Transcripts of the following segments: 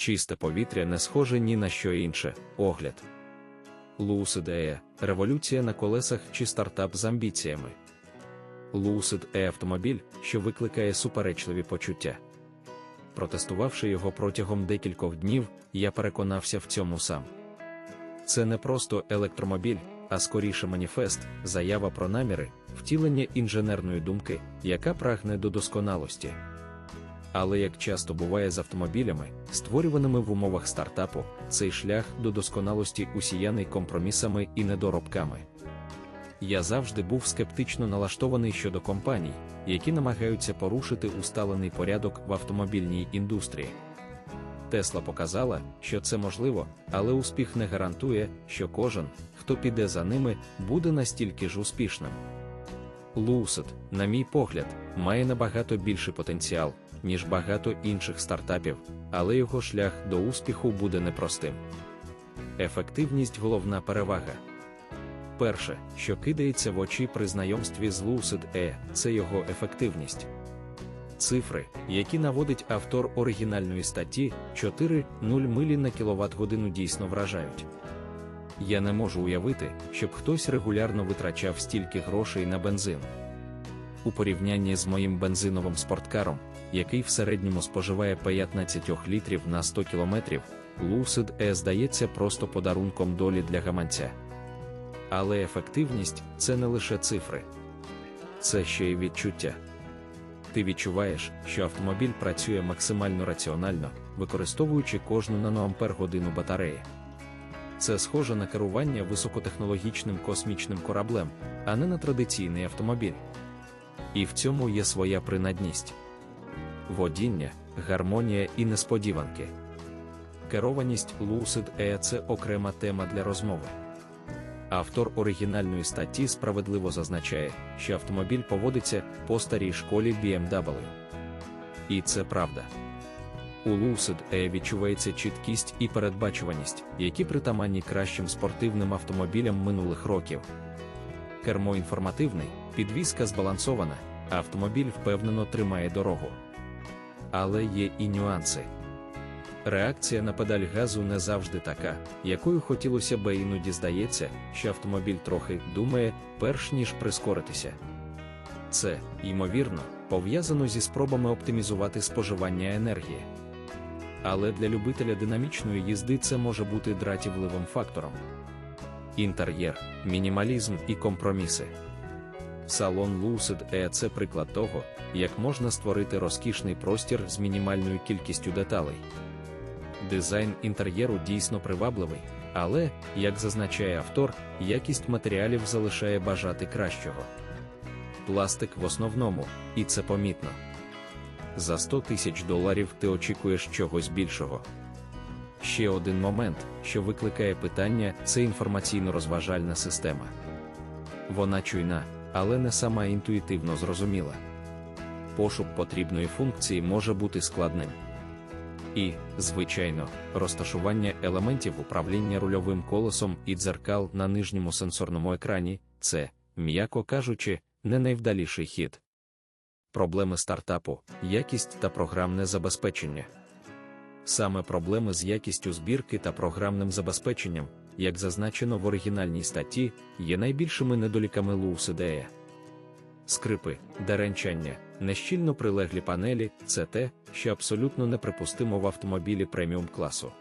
Чисте повітря не схоже ні на що інше. Огляд. Lucid E – революція на колесах чи стартап з амбіціями. Lucid E – автомобіль, що викликає суперечливі почуття. Протестувавши його протягом декількох днів, я переконався в цьому сам. Це не просто електромобіль, а скоріше маніфест, заява про наміри, втілення інженерної думки, яка прагне до досконалості. Але як часто буває з автомобілями, створюваними в умовах стартапу, цей шлях до досконалості усіяний компромісами і недоробками. Я завжди був скептично налаштований щодо компаній, які намагаються порушити усталений порядок в автомобільній індустрії. Тесла показала, що це можливо, але успіх не гарантує, що кожен, хто піде за ними, буде настільки ж успішним. Lucid, на мій погляд, має набагато більший потенціал, ніж багато інших стартапів, але його шлях до успіху буде непростим. Ефективність головна перевага. Перше, що кидається в очі при знайомстві з Lucid E, це його ефективність. Цифри, які наводить автор оригінальної статті 4.0 милі на кіловат годину дійсно вражають. Я не можу уявити, щоб хтось регулярно витрачав стільки грошей на бензин. У порівнянні з моїм бензиновим спорткаром, який в середньому споживає 15 літрів на 100 км, Lucid E здається просто подарунком долі для гаманця. Але ефективність це не лише цифри, це ще й відчуття. Ти відчуваєш, що автомобіль працює максимально раціонально, використовуючи кожну наноампер годину батареї. Це схоже на керування високотехнологічним космічним кораблем, а не на традиційний автомобіль. І в цьому є своя принадність: водіння, гармонія і несподіванки. Керованість Lucid E – це окрема тема для розмови. Автор оригінальної статті справедливо зазначає, що автомобіль поводиться по старій школі BMW. І це правда. У Lucid E відчувається чіткість і передбачуваність, які притаманні кращим спортивним автомобілям минулих років. Кермо інформативний, підвізка збалансована, автомобіль впевнено тримає дорогу. Але є і нюанси. Реакція на педаль газу не завжди така, якою хотілося би іноді здається, що автомобіль трохи думає, перш ніж прискоритися. Це, ймовірно, пов'язано зі спробами оптимізувати споживання енергії. Але для любителя динамічної їзди це може бути дратівливим фактором. Інтер'єр, мінімалізм і компроміси. Салон Lucid E – це приклад того, як можна створити розкішний простір з мінімальною кількістю деталей. Дизайн інтер'єру дійсно привабливий, але, як зазначає автор, якість матеріалів залишає бажати кращого. Пластик в основному, і це помітно. За 100 тисяч доларів ти очікуєш чогось більшого. Ще один момент, що викликає питання, це інформаційно-розважальна система. Вона чуйна, але не сама інтуїтивно зрозуміла. Пошук потрібної функції може бути складним. І, звичайно, розташування елементів управління рульовим колесом і дзеркал на нижньому сенсорному екрані це, м'яко кажучи, не найвдаліший хід. Проблеми стартапу, якість та програмне забезпечення. Саме проблеми з якістю збірки та програмним забезпеченням, як зазначено в оригінальній статті, є найбільшими недоліками Lucid Скрипи, деренчання, нещільно прилеглі панелі це те, що абсолютно неприпустимо в автомобілі преміум класу.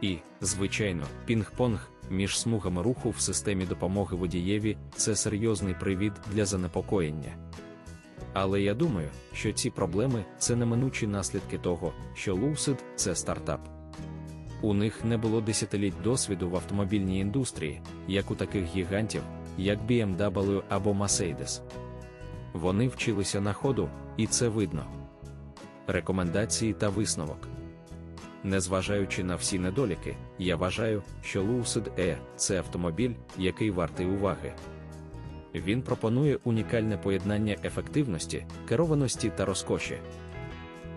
І, звичайно, пінг-понг між смугами руху в системі допомоги водієві це серйозний привід для занепокоєння. Але я думаю, що ці проблеми це неминучі наслідки того, що Lucid – це стартап. У них не було десятиліть досвіду в автомобільній індустрії, як у таких гігантів, як BMW або Mercedes. Вони вчилися на ходу, і це видно. Рекомендації та висновок. Незважаючи на всі недоліки, я вважаю, що Lucid E – це автомобіль, який вартий уваги. Він пропонує унікальне поєднання ефективності, керованості та розкоші.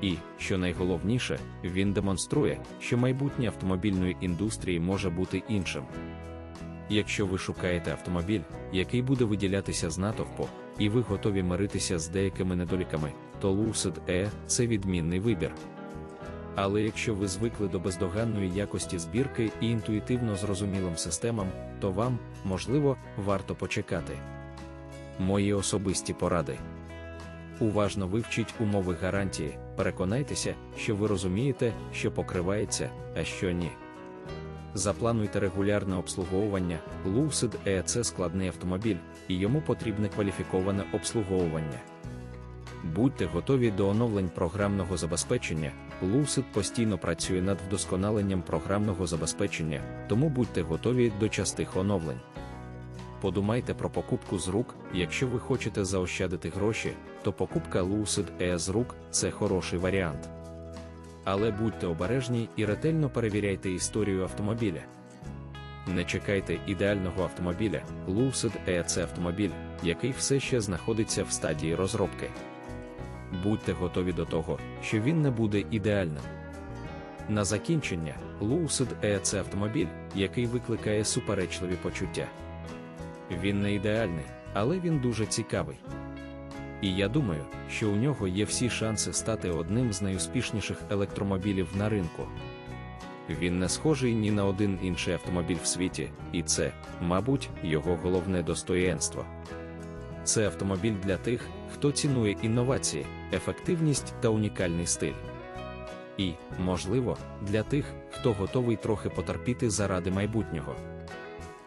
І, що найголовніше, він демонструє, що майбутнє автомобільної індустрії може бути іншим. Якщо ви шукаєте автомобіль, який буде виділятися з натовпу, і ви готові миритися з деякими недоліками, то Lucid E – це відмінний вибір. Але якщо ви звикли до бездоганної якості збірки і інтуїтивно зрозумілим системам, то вам, можливо, варто почекати. Мої особисті поради. Уважно вивчіть умови гарантії, переконайтеся, що ви розумієте, що покривається, а що ні. Заплануйте регулярне обслуговування. Lucid E – це складний автомобіль, і йому потрібне кваліфіковане обслуговування. Будьте готові до оновлень програмного забезпечення. Lucid постійно працює над вдосконаленням програмного забезпечення, тому будьте готові до частих оновлень. Подумайте про покупку з рук, якщо ви хочете заощадити гроші, то покупка Lucid E з рук це хороший варіант. Але будьте обережні і ретельно перевіряйте історію автомобіля. Не чекайте ідеального автомобіля. Lucid E – це автомобіль, який все ще знаходиться в стадії розробки. Будьте готові до того, що він не буде ідеальним. На закінчення, Lucid E – це автомобіль, який викликає суперечливі почуття. Він не ідеальний, але він дуже цікавий. І я думаю, що у нього є всі шанси стати одним з найуспішніших електромобілів на ринку. Він не схожий ні на один інший автомобіль в світі, і це, мабуть, його головне достоєнство. Це автомобіль для тих, хто цінує інновації, ефективність та унікальний стиль. І, можливо, для тих, хто готовий трохи потерпіти заради майбутнього.